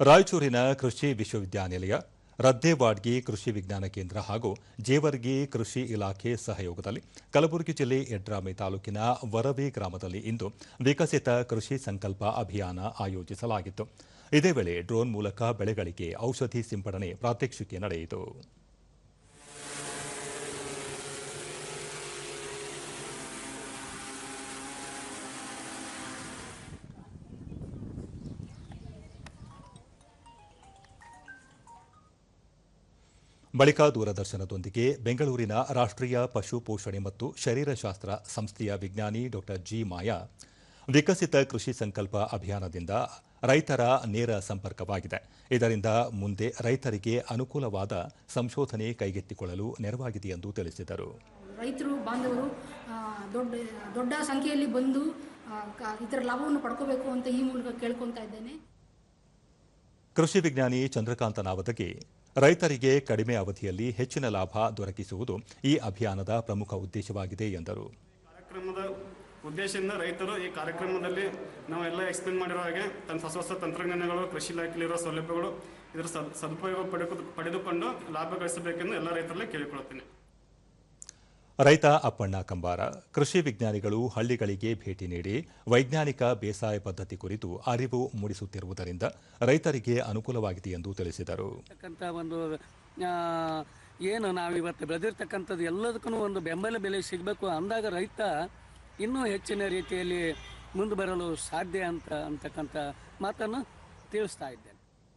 ರಾಯಚೂರಿನ ಕೃಷಿ ವಿಶ್ವವಿದ್ಯಾನಿಲಯ, ರದ್ದೇವಾಡ್ಗಿ ಕೃಷಿ ವಿಜ್ಞಾನ ಕೇಂದ್ರ ಹಾಗೂ ಜೇವರ್ಗಿ ಕೃಷಿ ಇಲಾಖೆ ಸಹಯೋಗದಲ್ಲಿ ಕಲಬುರಗಿ ಜಿಲ್ಲೆ ಯಡ್ರಾಮೆ ತಾಲೂಕಿನ ವರವಿ ಗ್ರಾಮದಲ್ಲಿ ಇಂದು ವಿಕಸಿತ ಕೃಷಿ ಸಂಕಲ್ಪ ಅಭಿಯಾನ ಆಯೋಜಿಸಲಾಗಿತ್ತು. ಇದೇ ವೇಳೆ ಡ್ರೋನ್ ಮೂಲಕ ಬೆಳೆಗಳಿಗೆ ಔಷಧಿ ಸಿಂಪಡಣೆ ಪ್ರಾತ್ಯಕ್ಷಿಕೆ ನಡೆಯಿತು. ಬಳಿಕ ದೂರದರ್ಶನದೊಂದಿಗೆ ಬೆಂಗಳೂರಿನ ರಾಷ್ಟ್ರೀಯ ಪಶು ಪೋಷಣೆ ಮತ್ತು ಶರೀರಶಾಸ್ತ್ರ ಸಂಸ್ಥೆಯ ವಿಜ್ಞಾನಿ ಡಾ ಜಿ ಮಾಯಾ ವಿಕಸಿತ ಕೃಷಿ ಸಂಕಲ್ಪ ಅಭಿಯಾನದಿಂದ ರೈತರ ನೇರ ಸಂಪರ್ಕವಾಗಿದೆ. ಇದರಿಂದ ಮುಂದೆ ರೈತರಿಗೆ ಅನುಕೂಲವಾದ ಸಂಶೋಧನೆ ಕೈಗೆತ್ತಿಕೊಳ್ಳಲು ನೆರವಾಗಿದೆ ಎಂದು ತಿಳಿಸಿದರು. ರೈತರು ಬಾಂಧವರು ದೊಡ್ಡ ದೊಡ್ಡ ಸಂಖ್ಯೆಯಲ್ಲಿ ಬಂದು ಇದರ ಲಾಭವನ್ನು ಪಡ್ಕೋಬೇಕು ಅಂತ ಈ ಮೂಲಕ ಕೇಳ್ಕೊತಾ ಇದ್ದೇನೆ. ಕೃಷಿ ವಿಜ್ಞಾನಿ ಚಂದ್ರಕಾಂತ ನಾವದಗಿ ರೈತರಿಗೆ ಕಡಿಮೆ ಅವಧಿಯಲ್ಲಿ ಹೆಚ್ಚಿನ ಲಾಭ ದೊರಕಿಸುವುದು ಈ ಅಭಿಯಾನದ ಪ್ರಮುಖ ಉದ್ದೇಶವಾಗಿದೆ, ಎಂದರು. ಕಾರ್ಯಕ್ರಮದ ಉದ್ದೇಶದಿಂದ ರೈತರು ಈ ಕಾರ್ಯಕ್ರಮದಲ್ಲಿ ನಾವೆಲ್ಲ ಎಕ್ಸ್ಪ್ಲೇನ್ ಮಾಡಿರೋ ಹಾಗೆ ತನ್ನ ಹೊಸ ಹೊಸ ತಂತ್ರಜ್ಞಾನಗಳು, ಕೃಷಿ ಇಲಾಖೆಯಲ್ಲಿರೋ ಸೌಲಭ್ಯಗಳು ಇದರ ಸದ್, ಸದುಪಯೋಗ ಪಡೆದು, ಪಡೆದುಕೊಂಡು ಲಾಭ ಗಳಿಸಬೇಕೆಂದು ಎಲ್ಲ ರೈತರಲ್ಲಿ ಕೇಳಿಕೊಳ್ಳುತ್ತೇನೆ. ರೈತ ಅಪ್ಪಣ್ಣ ಕಂಬಾರ, ಕೃಷಿ ವಿಜ್ಞಾನಿಗಳು ಹಳ್ಳಿಗಳಿಗೆ ಭೇಟಿ ನೀಡಿ ವೈಜ್ಞಾನಿಕ ಬೇಸಾಯ ಪದ್ಧತಿ ಕುರಿತು ಅರಿವು ಮೂಡಿಸುತ್ತಿರುವುದರಿಂದ ರೈತರಿಗೆ ಅನುಕೂಲವಾಗಿದೆ ಎಂದು ತಿಳಿಸಿದರು. ಒಂದು ಏನು ಏನು ನಾವಿವತ್ತು ಬೆಳೆದಿರ್ತಕ್ಕಂಥದ್ದು ಎಲ್ಲದಕ್ಕೂ ಒಂದು ಬೆಂಬಲ ಬೆಲೆ ಸಿಗಬೇಕು ಅಂದಾಗ ರೈತ ಇನ್ನೂ ಹೆಚ್ಚಿನ ರೀತಿಯಲ್ಲಿ ಮುಂದೆ ಬರಲು ಸಾಧ್ಯ ಅಂತ ಅಂತಕ್ಕಂಥ ಮಾತನ್ನು ತಿಳಿಸ್ತಾ ಇದ್ದೆ.